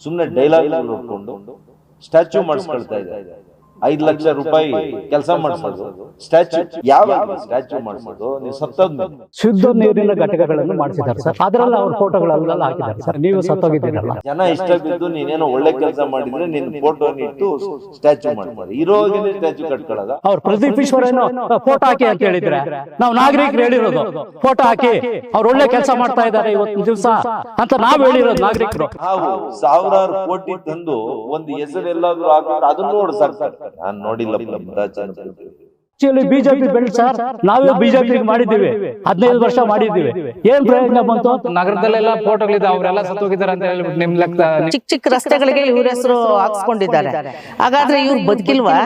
ಸುಮ್ಮನೆ ಡೈಲಾಗ್ ನೋಡ್ಕೊಂಡು ಸ್ಟ್ಯಾಚ್ಯೂ ಮಾಡಿಸ್ಕೊಳ್ತಾ ಇದೆ ಐದ್ ಲಕ್ಷ ರೂಪಾಯಿ ಕೆಲಸ ಮಾಡಿಸೋದು. ಸ್ಟ್ಯಾಚ್ಯೂ ಯಾವ ಸ್ಟ್ಯಾಚ್ಯೂ ಮಾಡಿಸೋದು? ನೀವು ಸತ್ತದ ಶುದ್ಧ ನೀರಿನ ಘಟಕಗಳನ್ನು ಮಾಡಿಸಿದ್ದಾರೆ ಸರ್. ಅದರಲ್ಲಿ ಅವ್ರ ಫೋಟೋಗಳೆಲ್ಲ ಹಾಕಿದ್ದಾರೆ ಸರ್. ನೀವು ಸತ್ತೋಗಿದ್ದೀರಲ್ಲ. ಜನ ಇಷ್ಟ ಬಿದ್ದು ನೀನೇನೋ ಒಳ್ಳೆ ಕೆಲಸ ಮಾಡಿದ್ರೆ ನಿನ್ ಫೋಟೋ ಇಟ್ಟು ಸ್ಟ್ಯಾಚ್ಯೂ ಮಾಡ್ತಾರೆ ಇರೋಗಿನ ಸ್ಟ್ಯಾಚ್ಯೂ ಕಟ್ಕೊಳ್ಳೋದ? ಅವ್ರ ಪ್ರದೀಪ್ ಈಶ್ವರ ಏನೋ ಫೋಟೋ ಹಾಕಿ ಅಂತ ಹೇಳಿದ್ರೆ ನಾವು ನಾಗರಿಕರು ಹೇಳಿರೋದು. ಫೋಟೋ ಹಾಕಿ ಅವ್ರು ಒಳ್ಳೆ ಕೆಲಸ ಮಾಡ್ತಾ ಇದ್ದಾರೆ ಇವತ್ತು ದಿವಸ ಅಂತ ನಾವ್ ಹೇಳಿರೋದು ನಾಗರಿಕರು. ನಾವು ಸಾವಿರಾರು ಕೋಟಿ ತಂದು ಒಂದು ಹೆಸರು ಎಲ್ಲಾದ್ರೂ ಹಾಕಿದ್ರೆ ಅದನ್ನ ನೋಡಿ ಸಾಕ್ತಾರೆ ನಾನ್ ನೋಡಿಲ್ಲ. ಆಕ್ಚುಲಿ ಬಿಜೆಪಿ ಬೆಳೆದ ಸರ್ ನಾವೇ ಬಿಜೆಪಿ ಮಾಡಿದ್ದೀವಿ. ಹದಿನೈದು ವರ್ಷ ಮಾಡಿದ್ದೀವಿ. ಏನ್ ಪ್ರಯೋಜನ ಬಂತು? ನಗರದಲ್ಲೆಲ್ಲ ಫೋಟೋಗಳಿದೆ ಅವರೆಲ್ಲ ಸತ್ತೋಗಿದ್ದಾರೆ ಅಂತ ಹೇಳ್ಬಿಟ್ಟು ನಿಮ್ ಲೆಕ್ಕ ಚಿಕ್ಕ ಚಿಕ್ಕ ರಸ್ತೆಗಳಿಗೆ ಇವ್ರ ಹೆಸರು ಹಾಕ್ಸ್ಕೊಂಡಿದ್ದಾರೆ. ಹಾಗಾದ್ರೆ ಇವ್ರು ಬದುಕಿಲ್ವಾ?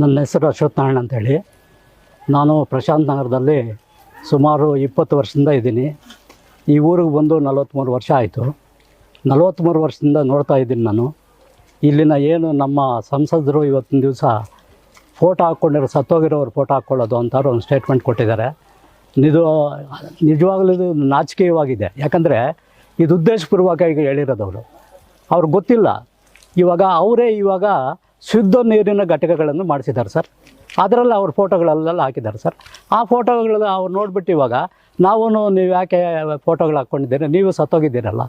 ನನ್ನ ಹೆಸರು ಅಶ್ವಥ್ ನಾರಾಯಣ ಅಂತೇಳಿ ನಾನು ಪ್ರಶಾಂತ್ ನಗರದಲ್ಲಿ ಸುಮಾರು ಇಪ್ಪತ್ತು ವರ್ಷದಿಂದ ಇದ್ದೀನಿ. ಈ ಊರಿಗೆ ಬಂದು ನಲವತ್ತ್ಮೂರು ವರ್ಷ ಆಯಿತು. ನಲವತ್ತ್ಮೂರು ವರ್ಷದಿಂದ ನೋಡ್ತಾ ಇದ್ದೀನಿ ನಾನು. ಇಲ್ಲಿನ ಏನು ನಮ್ಮ ಸಂಸದರು ಇವತ್ತಿನ ದಿವಸ ಫೋಟೋ ಹಾಕ್ಕೊಂಡಿರೋ, ಸತ್ತೋಗಿರೋರು ಫೋಟೋ ಹಾಕ್ಕೊಳ್ಳೋದು ಅಂತಾರು ಒಂದು ಸ್ಟೇಟ್ಮೆಂಟ್ ಕೊಟ್ಟಿದ್ದಾರೆ. ಇದು ನಿಜವಾಗ್ಲೂ ಇದು ನಾಚಿಕೆಯವಾಗಿದೆ. ಯಾಕಂದರೆ ಇದು ಉದ್ದೇಶಪೂರ್ವಕವಾಗಿ ಅವರು. ಅವ್ರಿಗೆ ಗೊತ್ತಿಲ್ಲ. ಇವಾಗ ಅವರೇ ಇವಾಗ ಶುದ್ಧ ನೀರಿನ ಘಟಕಗಳನ್ನು ಮಾಡಿಸಿದ್ದಾರೆ ಸರ್. ಅದರಲ್ಲಿ ಅವ್ರ ಫೋಟೋಗಳಲ್ಲೆಲ್ಲ ಹಾಕಿದ್ದಾರೆ ಸರ್. ಆ ಫೋಟೋಗಳೆಲ್ಲ ಅವ್ರು ನೋಡ್ಬಿಟ್ಟು ಇವಾಗ ನಾವು ನೀವು ಯಾಕೆ ಫೋಟೋಗಳು ಹಾಕ್ಕೊಂಡಿದ್ದೀರಿ? ನೀವು ಸತ್ತೋಗಿದ್ದೀರಲ್ಲ.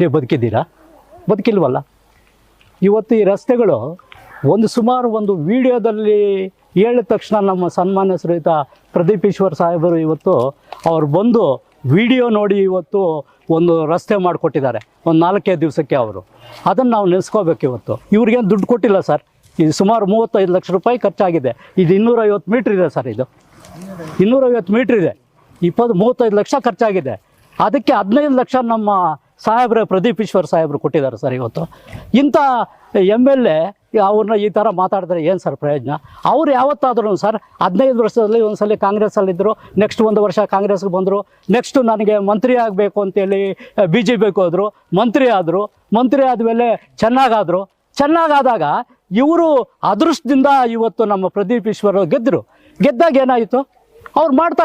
ನೀವು ಬದುಕಿದ್ದೀರಾ? ಬದುಕಿಲ್ವಲ್ಲ. ಇವತ್ತು ಈ ರಸ್ತೆಗಳು ಒಂದು ಸುಮಾರು ಒಂದು ವಿಡಿಯೋದಲ್ಲಿ ಹೇಳಿದ ತಕ್ಷಣ ನಮ್ಮ ಸನ್ಮಾನ್ಯ ಶ್ರೀತ ಪ್ರದೀಪ್ ಈಶ್ವರ್ ಸಾಹೇಬರು ಇವತ್ತು ಅವ್ರು ಬಂದು ವಿಡಿಯೋ ನೋಡಿ ಇವತ್ತು ಒಂದು ರಸ್ತೆ ಮಾಡಿಕೊಟ್ಟಿದ್ದಾರೆ. ಒಂದು ನಾಲ್ಕೈದು ದಿವಸಕ್ಕೆ ಅವರು. ಅದನ್ನು ನಾವು ನೆನೆಸ್ಕೋಬೇಕು ಇವತ್ತು. ಇವ್ರಿಗೇನು ದುಡ್ಡು ಕೊಟ್ಟಿಲ್ಲ ಸರ್. ಇದು ಸುಮಾರು ಮೂವತ್ತೈದು ಲಕ್ಷ ರೂಪಾಯಿ ಖರ್ಚಾಗಿದೆ. ಇದು ಇನ್ನೂರೈವತ್ತು ಮೀಟ್ರ್ ಇದೆ ಸರ್ ಇದು. ಇನ್ನೂರೈವತ್ತು ಮೀಟ್ರ್ ಇದೆ. ಇಪ್ಪತ್ತು ಮೂವತ್ತೈದು ಲಕ್ಷ ಖರ್ಚಾಗಿದೆ. ಅದಕ್ಕೆ ಹದಿನೈದು ಲಕ್ಷ ನಮ್ಮ ಸಾಹೇಬ್ರೆ, ಪ್ರದೀಪ್ ಈಶ್ವರ್ ಸಾಹೇಬ್ರು ಕೊಟ್ಟಿದ್ದಾರೆ ಸರ್ ಇವತ್ತು. ಇಂಥ ಎಂ ಎಲ್ ಎ ಅವ್ರನ್ನ ಈ ಥರ ಮಾತಾಡಿದ್ರೆ ಏನು ಸರ್ ಪ್ರಯೋಜನ? ಅವ್ರು ಯಾವತ್ತಾದ್ರೂ ಸರ್, ಹದಿನೈದು ವರ್ಷದಲ್ಲಿ ಒಂದು ಸಲ ಕಾಂಗ್ರೆಸ್ಸಲ್ಲಿದ್ದರು ನೆಕ್ಸ್ಟ್ ಒಂದು ವರ್ಷ ಕಾಂಗ್ರೆಸ್ಗೆ ಬಂದರು ನೆಕ್ಸ್ಟು ನನಗೆ ಮಂತ್ರಿ ಆಗಬೇಕು ಅಂತೇಳಿ ಬಿ ಜೆ ಪಿಗೆ ಹೋದರು, ಮಂತ್ರಿ ಆದರು, ಮಂತ್ರಿ ಆದಮೇಲೆ ಚೆನ್ನಾಗಾದರು. ಚೆನ್ನಾಗಾದಾಗ ಇವರು ಅದೃಷ್ಟದಿಂದ ಇವತ್ತು ನಮ್ಮ ಪ್ರದೀಪ್ ಈಶ್ವರ್ ಗೆದ್ದರು ಗೆದ್ದಾಗ ಏನಾಯಿತು? ಅವ್ರು ಮಾಡ್ತಾ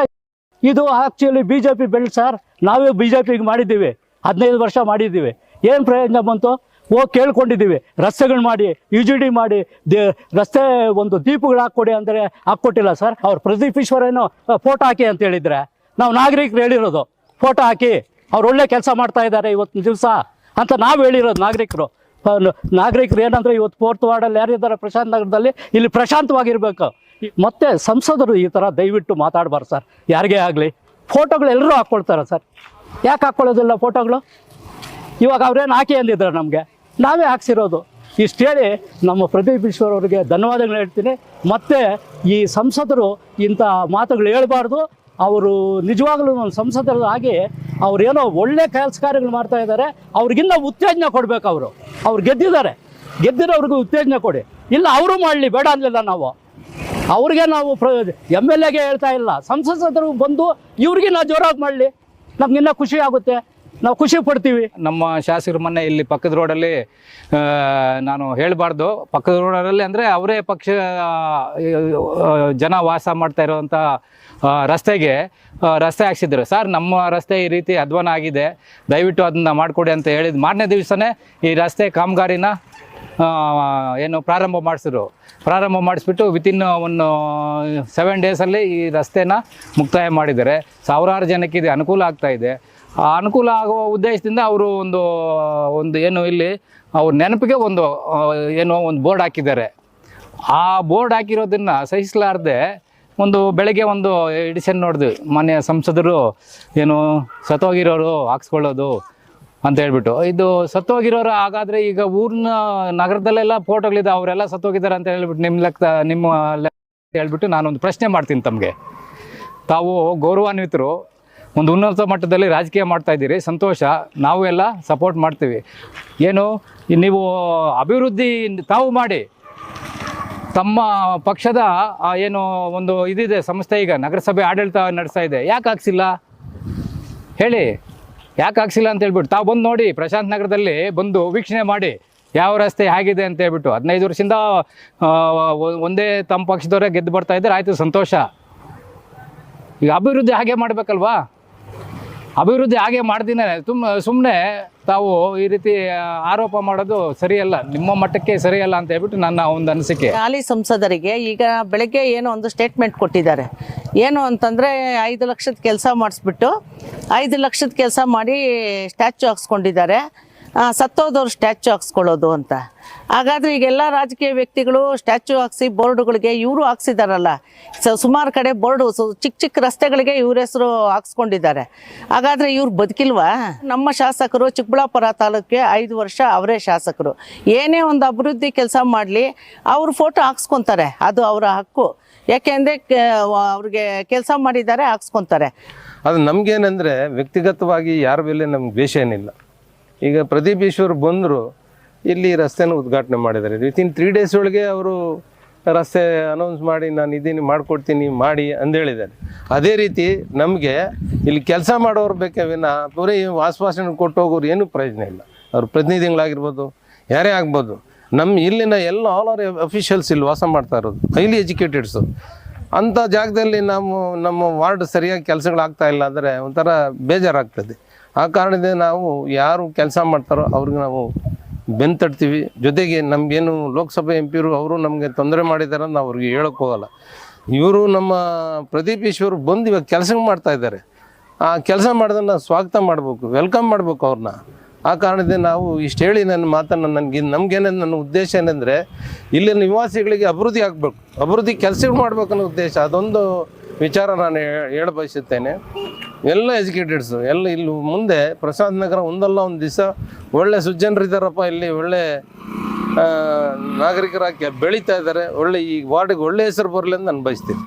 ಇದು ಆ್ಯಕ್ಚುಲಿ ಬಿ ಜೆ ಪಿ ಬೆಳ್ ಸರ್ ನಾವೇ ಬಿ ಜೆ ಪಿಗೆ ಮಾಡಿದ್ದೀವಿ. ಹದಿನೈದು ವರ್ಷ ಮಾಡಿದ್ದೀವಿ. ಏನು ಪ್ರಯೋಜನ ಬಂತು? ಹೋಗಿ ಕೇಳ್ಕೊಂಡಿದ್ದೀವಿ. ರಸ್ತೆಗಳು ಮಾಡಿ ಯು ಜಿ ಡಿ ಮಾಡಿ, ದೇ, ರಸ್ತೆ ಒಂದು ದೀಪಗಳು ಹಾಕ್ಕೊಡಿ ಅಂದರೆ ಹಾಕ್ಕೊಟ್ಟಿಲ್ಲ ಸರ್ ಅವ್ರು ಪ್ರದೀಪ್ ಈಶ್ವರೇನು ಫೋಟೋ ಹಾಕಿ ಅಂತ ಹೇಳಿದರೆ. ನಾವು ನಾಗರಿಕರು ಹೇಳಿರೋದು. ಫೋಟೋ ಹಾಕಿ, ಅವ್ರು ಒಳ್ಳೆ ಕೆಲಸ ಮಾಡ್ತಾ ಇದ್ದಾರೆ ಇವತ್ತಿನ ದಿವಸ ಅಂತ ನಾವು ಹೇಳಿರೋದು ನಾಗರಿಕರು. ನಾಗರಿಕರು ಏನಂದ್ರೆ ಇವತ್ತು ಫೋರ್ತ್ ವಾರ್ಡಲ್ಲಿ ಯಾರಿದ್ದಾರೆ ಪ್ರಶಾಂತ್ ನಗರದಲ್ಲಿ ಇಲ್ಲಿ ಪ್ರಶಾಂತವಾಗಿರ್ಬೇಕು. ಮತ್ತೆ ಸಂಸದರು ಈ ಥರ ದಯವಿಟ್ಟು ಮಾತಾಡಬಾರ್ದು ಸರ್ ಯಾರಿಗೇ ಆಗಲಿ. ಫೋಟೋಗಳು ಎಲ್ಲರೂ ಹಾಕ್ಕೊಳ್ತಾರೆ ಸರ್ ಯಾಕೆ ಹಾಕ್ಕೊಳ್ಳೋದಿಲ್ಲ ಫೋಟೋಗಳು ಇವಾಗ ಅವ್ರೇನು ಹಾಕಿ ಅಂದಿದ್ರು ನಮಗೆ. ನಾವೇ ಹಾಕ್ಸಿರೋದು. ಇಷ್ಟು ಹೇಳಿ ನಮ್ಮ ಪ್ರದೀಪ್ ಈಶ್ವರ್ ಅವರಿಗೆ ಧನ್ಯವಾದಗಳು ಹೇಳ್ತೀನಿ. ಮತ್ತು ಈ ಸಂಸದರು ಇಂಥ ಮಾತುಗಳು ಹೇಳಬಾರ್ದು. ಅವರು ನಿಜವಾಗ್ಲೂ ಒಂದು ಸಂಸದರು ಆಗಿ ಅವ್ರೇನೋ ಒಳ್ಳೆ ಕೆಲಸ ಕಾರ್ಯಗಳು ಮಾಡ್ತಾ ಇದ್ದಾರೆ. ಅವ್ರಿಗಿನ್ನ ಉತ್ತೇಜನ ಕೊಡಬೇಕು ಅವರು. ಅವ್ರು ಗೆದ್ದಿದ್ದಾರೆ. ಗೆದ್ದಿರೋವ್ರಿಗೂ ಉತ್ತೇಜನ ಕೊಡಿ. ಇಲ್ಲ, ಅವರು ಮಾಡಲಿ, ಬೇಡ ಅನ್ನಲಿಲ್ಲ ನಾವು. ಅವ್ರಿಗೆ ನಾವು ಪ್ರ ಎಂ ಎಲ್ ಎಗೆ ಹೇಳ್ತಾ ಇಲ್ಲ. ಸಂಸದರು ಬಂದು ಇವ್ರಿಗೆ ನಾವು ಜೋರಾಗಿ ಮಾಡಲಿ. ನಮ್ಗಿನ್ನ ಖುಷಿ ಆಗುತ್ತೆ. ನಾವು ಖುಷಿ ಪಡ್ತೀವಿ. ನಮ್ಮ ಶಾಸಕರ ಮೊನ್ನೆ ಇಲ್ಲಿ ಪಕ್ಕದ ರೋಡಲ್ಲಿ ನಾನು ಹೇಳಬಾರ್ದು. ಪಕ್ಕದ ರೋಡಲ್ಲಿ ಅಂದರೆ ಅವರೇ ಪಕ್ಷ ಜನ ವಾಸ ಮಾಡ್ತಾ ಇರೋವಂಥ ರಸ್ತೆಗೆ ರಸ್ತೆ ಹಾಕ್ಸಿದ್ರು. ಸರ್, ನಮ್ಮ ರಸ್ತೆ ಈ ರೀತಿ ಅಧ್ವಾನ ಆಗಿದೆ. ದಯವಿಟ್ಟು ಅದನ್ನ ಮಾಡಿಕೊಡಿ ಅಂತ ಹೇಳಿದ ಮಾರನೇ ದಿವಸನೇ ಈ ರಸ್ತೆ ಕಾಮಗಾರಿನ ಏನು ಪ್ರಾರಂಭ ಮಾಡಿಸಿದ್ರು ಪ್ರಾರಂಭ ಮಾಡಿಸ್ಬಿಟ್ಟು ವಿತಿನ್ ಒಂದು ಸೆವೆನ್ ಡೇಸಲ್ಲಿ ಈ ರಸ್ತೆನ ಮುಕ್ತಾಯ ಮಾಡಿದ್ದಾರೆ. ಸಾವಿರಾರು ಜನಕ್ಕೆ ಇದು ಅನುಕೂಲ ಆಗ್ತಾ ಇದೆ. ಆ ಅನುಕೂಲ ಆಗುವ ಉದ್ದೇಶದಿಂದ ಅವರು ಒಂದು ಒಂದು ಏನು ಇಲ್ಲಿ, ಅವ್ರ ನೆನಪಿಗೆ ಒಂದು ಏನೋ ಒಂದು ಬೋರ್ಡ್ ಹಾಕಿದ್ದಾರೆ. ಆ ಬೋರ್ಡ್ ಹಾಕಿರೋದನ್ನು ಸಹಿಸಲಾರ್ದೆ ಒಂದು ಬೆಳಗ್ಗೆ ಒಂದು ಎಡಿಷನ್ ನೋಡಿದ್ವಿ ಮಾನ್ಯ ಸಂಸದರು ಏನು ಸತ್ತೋಗಿರೋರು, ಹಾಕ್ಸ್ಕೊಳ್ಳೋದು. ಅಂತ ಹೇಳ್ಬಿಟ್ಟು. ಇದು ಸತ್ತೋಗಿರೋರು ಹಾಗಾದ್ರೆ ಈಗ ಊರ್ನ ನಗರದಲ್ಲೆಲ್ಲ ಫೋಟೋಗಳಿದೆ, ಅವರೆಲ್ಲ ಸತ್ತೋಗಿದ್ದಾರೆ ಅಂತ ಹೇಳ್ಬಿಟ್ಟು ನಿಮ್ಮ ಲೆಕ್ಕ, ನಿಮ್ಮ ಹೇಳ್ಬಿಟ್ಟು ನಾನೊಂದು ಪ್ರಶ್ನೆ ಮಾಡ್ತೀನಿ ತಮಗೆ. ತಾವು ಗೌರವಾನ್ವಿತರು, ಒಂದು ಉನ್ನತ ಮಟ್ಟದಲ್ಲಿ ರಾಜಕೀಯ ಮಾಡ್ತಾ ಇದ್ದೀರಿ, ಸಂತೋಷ, ನಾವು ಎಲ್ಲ ಸಪೋರ್ಟ್ ಮಾಡ್ತೀವಿ. ಏನು, ನೀವು ಅಭಿವೃದ್ಧಿ ತಾವು ಮಾಡಿ, ತಮ್ಮ ಪಕ್ಷದ ಏನು ಒಂದು ಇದಿದೆ, ಸಂಸ್ಥೆ ಈಗ ನಗರಸಭೆ ಆಡಳಿತ ನಡೆಸ್ತಾ ಇದೆ, ಯಾಕೆ ಹಾಕ್ಸಿಲ್ಲ? ಹೇಳಿ. ಯಾಕೆ ಹಾಕ್ಸಿಲ್ಲ ಅಂತ ಹೇಳ್ಬಿಟ್ಟು ತಾವು ಬಂದು ನೋಡಿ ಪ್ರಶಾಂತ್ ನಗರದಲ್ಲಿ ಬಂದು ವೀಕ್ಷಣೆ ಮಾಡಿ ಯಾವ ರಸ್ತೆ ಹೇಗಿದೆ ಅಂತ ಹೇಳ್ಬಿಟ್ಟು. ಹದಿನೈದು ವರ್ಷದಿಂದ ಒಂದೇ ತಮ್ಮ ಪಕ್ಷದವರೇ ಗೆದ್ದು ಬರ್ತಾ ಇದ್ದಾರೆ. ಆಯಿತು, ಸಂತೋಷ. ಈಗ ಅಭಿವೃದ್ಧಿ ಹಾಗೆ ಮಾಡಬೇಕಲ್ವಾ? ಅಭಿವೃದ್ಧಿ ಹಾಗೆ ಮಾಡ್ತೀನಿ ತುಂಬ ಸುಮ್ಮನೆ ತಾವು ಈ ರೀತಿ ಆರೋಪ ಮಾಡೋದು ಸರಿಯಲ್ಲ. ನಿಮ್ಮ ಮಟ್ಟಕ್ಕೆ ಸರಿಯಲ್ಲ ಅಂತ ಹೇಳ್ಬಿಟ್ಟು ನನ್ನ ಒಂದು ಅನಿಸಿಕೆ. ಹಾಲಿ ಸಂಸದರಿಗೆ ಈಗ ಬೆಳಗ್ಗೆ ಏನೋ ಒಂದು ಸ್ಟೇಟ್ಮೆಂಟ್ ಕೊಟ್ಟಿದ್ದಾರೆ. ಏನು ಅಂತಂದರೆ ಐದು ಲಕ್ಷದ ಕೆಲಸ ಮಾಡಿಸ್ಬಿಟ್ಟು ಐದು ಲಕ್ಷದ ಕೆಲಸ ಮಾಡಿ ಸ್ಟ್ಯಾಚು ಹಾಕ್ಸ್ಕೊಂಡಿದ್ದಾರೆ. ಸತ್ತೋದವ್ರು ಸ್ಟ್ಯಾಚು ಹಾಕ್ಸ್ಕೊಳ್ಳೋದು ಅಂತ. ಹಾಗಾದ್ರೆ ಈಗೆಲ್ಲ ರಾಜಕೀಯ ವ್ಯಕ್ತಿಗಳು ಸ್ಟ್ಯಾಚು ಹಾಕ್ಸಿ ಬೋರ್ಡುಗಳಿಗೆ ಇವರು ಹಾಕ್ಸಿದಾರಲ್ಲ. ಸ, ಸುಮಾರು ಕಡೆ ಬೋರ್ಡು ಚಿಕ್ಕ ಚಿಕ್ಕ ರಸ್ತೆಗಳಿಗೆ ಇವ್ರ ಹೆಸರು ಹಾಕ್ಸ್ಕೊಂಡಿದ್ದಾರೆ. ಹಾಗಾದ್ರೆ ಇವ್ರು ಬದುಕಿಲ್ವಾ? ನಮ್ಮ ಶಾಸಕರು ಚಿಕ್ಕಬಳ್ಳಾಪುರ ತಾಲೂಕಿಗೆ ಐದು ವರ್ಷ ಅವರೇ ಶಾಸಕರು. ಏನೇ ಒಂದು ಅಭಿವೃದ್ಧಿ ಕೆಲಸ ಮಾಡಲಿ, ಅವ್ರ ಫೋಟೋ ಹಾಕ್ಸ್ಕೊತಾರೆ. ಅದು ಅವರ ಹಕ್ಕು. ಯಾಕೆಂದರೆ ಅವ್ರಿಗೆ ಕೆಲಸ ಮಾಡಿದ್ದಾರೆ, ಹಾಕ್ಸ್ಕೊತಾರೆ. ಅದು ನಮಗೇನೆಂದರೆ ವ್ಯಕ್ತಿಗತವಾಗಿ ಯಾರ ಮೇಲೆ ನಮ್ಗೆ ದ್ವೇಷ ಏನಿಲ್ಲ. ಈಗ ಪ್ರದೀಪ್ ಈಶ್ವರ್ ಬಂದರು, ಇಲ್ಲಿ ರಸ್ತೆನ ಉದ್ಘಾಟನೆ ಮಾಡಿದ್ದಾರೆ. ವಿತಿನ್ ತ್ರೀ ಡೇಸ್ ಒಳಗೆ ಅವರು ರಸ್ತೆ ಅನೌನ್ಸ್ ಮಾಡಿ, ನಾನು ಇದೀನಿ ಮಾಡಿಕೊಡ್ತೀನಿ, ಮಾಡಿ ಅಂದೇಳಿದ್ದಾರೆ ಅದೇ ರೀತಿ ನಮಗೆ ಇಲ್ಲಿ ಕೆಲಸ ಮಾಡೋರು ಬೇಕೇ ವಿನ, ಬರೀ ಆಶ್ವಾಸನೆ ಕೊಟ್ಟು ಹೋಗೋರು ಏನೂ ಪ್ರಯೋಜನ ಇಲ್ಲ. ಅವ್ರು ಪ್ರತಿನಿಧಿಗಳಾಗಿರ್ಬೋದು, ಯಾರೇ ಆಗ್ಬೋದು ನಮ್ಮ ಇಲ್ಲಿನ ಎಲ್ಲ ಆಲ್ ಆರ್ ಅಫಿಷಿಯಲ್ಸ್ ಇಲ್ಲಿ ವಾಸ ಮಾಡ್ತಾ ಇರೋದು ಹೈಲಿ ಎಜುಕೇಟೆಡ್ಸು ಅಂಥ ಜಾಗದಲ್ಲಿ ನಾವು, ನಮ್ಮ ವಾರ್ಡ್ ಸರಿಯಾಗಿ ಕೆಲಸಗಳಾಗ್ತಾ ಇಲ್ಲ ಅಂದರೆ ಒಂಥರ ಬೇಜಾರಾಗ್ತದೆ. ಆ ಕಾರಣದಿಂದ ನಾವು ಯಾರು ಕೆಲಸ ಮಾಡ್ತಾರೋ ಅವ್ರಿಗೆ ನಾವು ಬೆನ್ ತಟ್ತೀವಿ. ಜೊತೆಗೆ ನಮಗೇನು ಲೋಕಸಭೆ ಎಂ ಪಿರು ಅವರು ನಮಗೆ ತೊಂದರೆ ಮಾಡಿದ್ದಾರೆ ಅಂತ ಅವ್ರಿಗೆ ಹೇಳೋಕ್ಕೆ ಹೋಗಲ್ಲ. ಇವರು ನಮ್ಮ ಪ್ರದೀಪ್ ಈಶ್ವರು ಬಂದು ಇವಾಗ ಕೆಲಸ ಮಾಡ್ತಾ ಇದ್ದಾರೆ. ಆ ಕೆಲಸ ಮಾಡೋದನ್ನ ಸ್ವಾಗತ ಮಾಡಬೇಕು, ವೆಲ್ಕಮ್ ಮಾಡಬೇಕು ಅವ್ರನ್ನ ಆ ಕಾರಣದಿಂದ ನಾವು ಇಷ್ಟು ಹೇಳಿ ನನ್ನ ಮಾತನ್ನು ನನಗೆ, ನಮಗೇನೆ ನನ್ನ ಉದ್ದೇಶ ಏನಂದರೆ ಇಲ್ಲಿನ ನಿವಾಸಿಗಳಿಗೆ ಅಭಿವೃದ್ಧಿ ಆಗಬೇಕು. ಅಭಿವೃದ್ಧಿ ಕೆಲಸಗಳು ಮಾಡಬೇಕು ಅನ್ನೋ ಉದ್ದೇಶ. ಅದೊಂದು ವಿಚಾರ ನಾನು ಹೇಳ, ಬಯಸುತ್ತೇನೆ. ಎಲ್ಲ ಎಜುಕೇಟೆಡ್ಸು ಎಲ್ಲ ಇಲ್ಲಿ ಮುಂದೆ ಪ್ರಸಾದ್ ನಗರ ಒಂದಲ್ಲ ಒಂದು ದಿವಸ ಒಳ್ಳೆ ಸುಜ್ಜನರಿದ್ದಾರಪ್ಪ ಇಲ್ಲಿ, ಒಳ್ಳೆ ನಾಗರಿಕರಾಗಿ ಬೆಳೀತಾ ಇದ್ದಾರೆ, ಒಳ್ಳೆ ಈ ವಾರ್ಡಿಗೆ ಒಳ್ಳೆ ಹೆಸರು ಬರಲಿ ಅಂತ ನಾನು ಬಯಸ್ತೀನಿ.